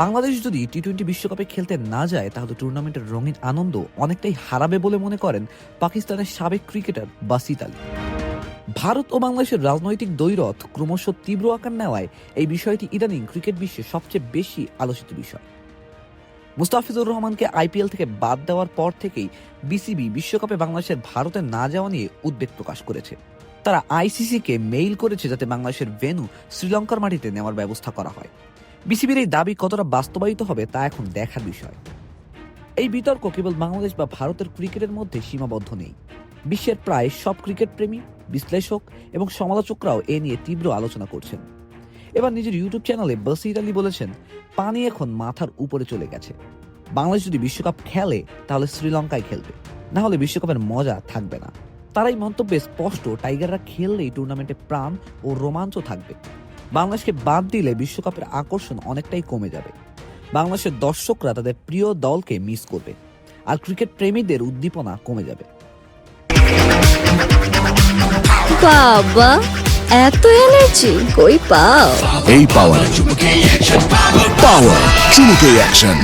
বাংলাদেশ যদি T twenty বিশ্বকাপে খেলতে না যায়, তাহলে টুর্নামেন্টের রঙিন আনন্দ অনেকটাই হারাবে বলে মনে করেন পাকিস্তানের সাবেক ক্রিকেটার বাসিত আলী। ভারত ও বাংলাদেশের রাজনৈতিক দ্বৈরথ ক্রমশ তীব্র আকার নেওয়ায় এই বিষয়টি ইদানিং ক্রিকেট বিশ্বে সবচেয়ে বেশি আলোচিত বিষয়। মুস্তাফিজুর রহমানকে আইপিএল থেকে বাদ দেওয়ার পর থেকেই বিসিবি বিশ্বকাপে বাংলাদেশের ভারতে না যাওয়া নিয়ে উদ্বেগ প্রকাশ করেছে। তারা আইসিসিকে মেইল করেছে যাতে বাংলাদেশের ভেন্যু শ্রীলঙ্কার মাটিতে নেওয়ার ব্যবস্থা করা হয়। বিসিবির এই দাবি কতটা বাস্তবায়িত হবে তা এখন দেখার বিষয়। এই বিতর্ক কেবল বাংলাদেশ বা ভারতের ক্রিকেটের মধ্যে সীমাবদ্ধ নেই। বিশ্বের প্রায় সব ক্রিকেট প্রেমী বিশ্লেষক এবং সমালোচকরাও এ নিয়ে তীব্র আলোচনা করছেন। এবার নিজের ইউটিউব চ্যানেলে বসির আলী বলেছেন, পানি এখন মাথার উপরে চলে গেছে। বাংলাদেশ যদি বিশ্বকাপ খেলে, তাহলে শ্রীলঙ্কায় খেলবে। না হলে বিশ্বকাপের মজা থাকবে না। তার এই মন্তব্যে স্পষ্ট, টাইগাররা খেললেই টুর্নামেন্টে প্রাণ ও রোমাঞ্চ থাকবে। বাংলাদেশকে বাদ দিলে বিশ্বকাপের আকর্ষণ অনেকটাই কমে যাবে। বাংলাদেশের দর্শকরা তাদের প্রিয় দলকে মিস করবে আর ক্রিকেট প্রেমীদের উদ্দীপনা কমে যাবে। বাবা এত এনার্জি কই পাও? এই পাওয়ার পাওয়ার চুমুকে অ্যাকশন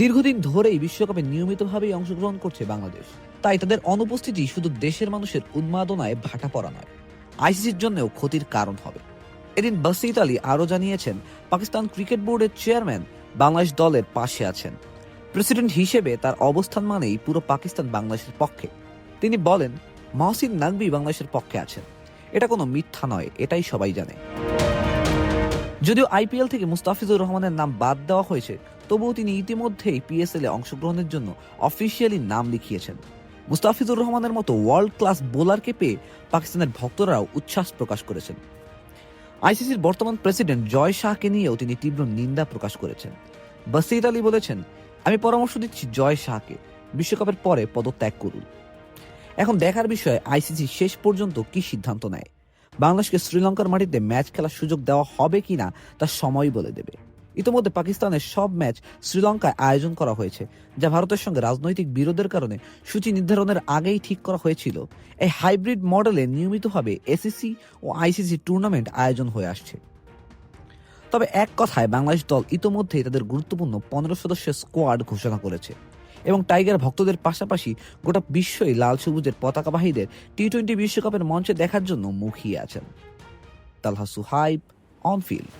দীর্ঘদিন ধরেই বিশ্বকাপে নিয়মিতভাবেই অংশগ্রহণ করছে বাংলাদেশ। তাই তাদের অনুপস্থিতি শুধু দেশের মানুষের উন্মাদনায় ভাটা পড়া নয় আইসিসির জন্যও ক্ষতির কারণ হবে। এদিন বাসিত আলী আরও জানিয়েছেন, পাকিস্তান ক্রিকেট বোর্ডের চেয়ারম্যান বাংলাদেশ দলের পাশে আছেন। প্রেসিডেন্ট হিসেবে তার অবস্থান মানেই পুরো পাকিস্তান বাংলাদেশের পক্ষে। তিনি বলেন, মহসিন নাকবি বাংলাদেশের পক্ষে আছেন। এটা কোনো মিথ্যা নয়, এটাই সবাই জানে। যদিও আইপিএল থেকে মুস্তাফিজুর রহমানের নাম বাদ দেওয়া হয়েছে, তবুও তিনি ইতিমধ্যেই পিএসএল এ অংশগ্রহণের জন্য অফিসিয়ালি নাম লিখিয়েছেন। মুস্তাফিজুর রহমানের মতো ওয়ার্ল্ড ক্লাস বোলারকে পেয়ে পাকিস্তানের ভক্তরাও উচ্ছ্বাস প্রকাশ করেছেন। আইসিসির বর্তমান প্রেসিডেন্ট জয় শাহকে নিয়েও তিনি তীব্র নিন্দা প্রকাশ করেছেন। বাসির আলী বলেছেন, আমি পরামর্শ দিচ্ছি জয় শাহকে, বিশ্বকাপের পরে পদত্যাগ করুন। এখন দেখার বিষয়ে আইসিসি শেষ পর্যন্ত কি সিদ্ধান্ত নেয়? বাংলাদেশকে শ্রীলঙ্কার মাটিতে ম্যাচ খেলার সুযোগ দেওয়া হবে কিনা তা সময় বলে দেবে। ইতিমধ্যে পাকিস্তানের সব ম্যাচ শ্রীলঙ্কায় আয়োজন করা হয়েছে, যা ভারতের সঙ্গে রাজনৈতিক বিরোধের কারণে সূচি নির্ধারণের আগেই ঠিক করা হয়েছিল। এই হাইব্রিড মডেলে নিয়মিতভাবে এসিসি ও আইসিসি টুর্নামেন্ট আয়োজন হয়ে আসছে। তবে এক কথায়, বাংলাদেশ দল ইতোমধ্যেই তাদের গুরুত্বপূর্ণ পনেরো সদস্যের স্কোয়াড ঘোষণা করেছে এবং টাইগার ভক্তদের পাশাপাশি গোটা বিশ্বই লাল সবুজের পতাকাবাহীদের টি টোয়েন্টি বিশ্বকাপের মঞ্চে দেখার জন্য মুখিয়ে আছেন। Talha Suhaib, on field.